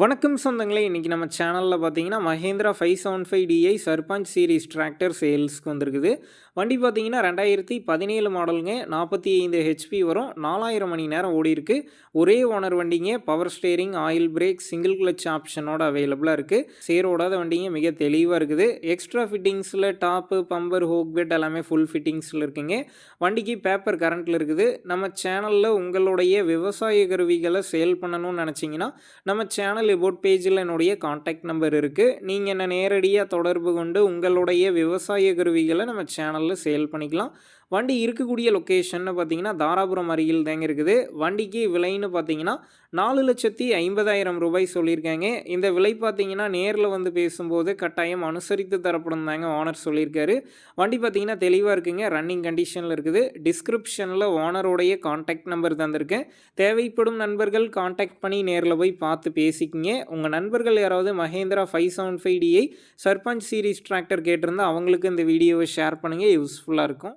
வணக்கம் சொந்தங்களே இன்றைக்கி நம்ம சேனலில் பார்த்தீங்கன்னா Mahindra five seven five DI Sarpanch series tractor சேல்ஸ்க்கு வந்திருக்குது. வண்டி பார்த்தீங்கன்னா ரெண்டாயிரத்தி பதினேழு மாடலுங்க நாற்பத்தி ஐந்து ஹெச்பி வரும். நாலாயிரம் மணி நேரம் ஓடி இருக்கு. ஒரே ஓனர் வண்டிங்க power steering oil brake single clutch ஆப்ஷனோட அவைலபிளாக இருக்குது சேரோடாத வண்டிங்க மிக தெளிவாக இருக்குது. எக்ஸ்ட்ரா ஃபிட்டிங்ஸில் டாப்பு பம்பர் ஹோக் பெட் எல்லாமே ஃபுல் ஃபிட்டிங்ஸில் இருக்குங்க. வண்டிக்கு பேப்பர் கரண்ட்டில் இருக்குது. நம்ம சேனலில் உங்களுடைய விவசாய கருவிகளை சேல் பண்ணணும்னு நினச்சிங்கன்னா நம்ம சேனல் சேனல் எபோட் பேஜில் என்னுடைய காண்டாக்ட் நம்பர் இருக்குது நீங்கள் என்னை நேரடியாக தொடர்பு கொண்டு உங்களுடைய விவசாய கருவிகளை நம்ம சேனலில் சேல் பண்ணிக்கலாம். வண்டி இருக்கக்கூடிய லொக்கேஷன் பார்த்தீங்கன்னா தாராபுரம் அருகில் தாங்க இருக்குது. வண்டிக்கு விலைன்னு பார்த்தீங்கன்னா நாலு லட்சத்தி ஐம்பதாயிரம் ரூபாய் சொல்லியிருக்காங்க. இந்த விலை பார்த்தீங்கன்னா நேரில் வந்து பேசும்போது கட்டாயம் அனுசரித்து தரப்படும் தாங்க ஓனர் சொல்லியிருக்காரு. வண்டி பார்த்தீங்கன்னா தெளிவாக இருக்குங்க. ரன்னிங் கண்டிஷனில் இருக்குது. டிஸ்கிரிப்ஷனில் ஓனருடைய காண்டாக்ட் நம்பர் தந்திருக்கேன். தேவைப்படும் நண்பர்கள் காண்டாக்ட் பண்ணி நேரில் போய் பார்த்து பேசிக்கிங்க. உங்கள் நண்பர்கள் யாராவது Mahindra five seven five DI Sarpanch series tractor கேட்டிருந்தால் அவங்களுக்கு இந்த வீடியோவை ஷேர் பண்ணுங்கள் யூஸ்ஃபுல்லாக இருக்கும்.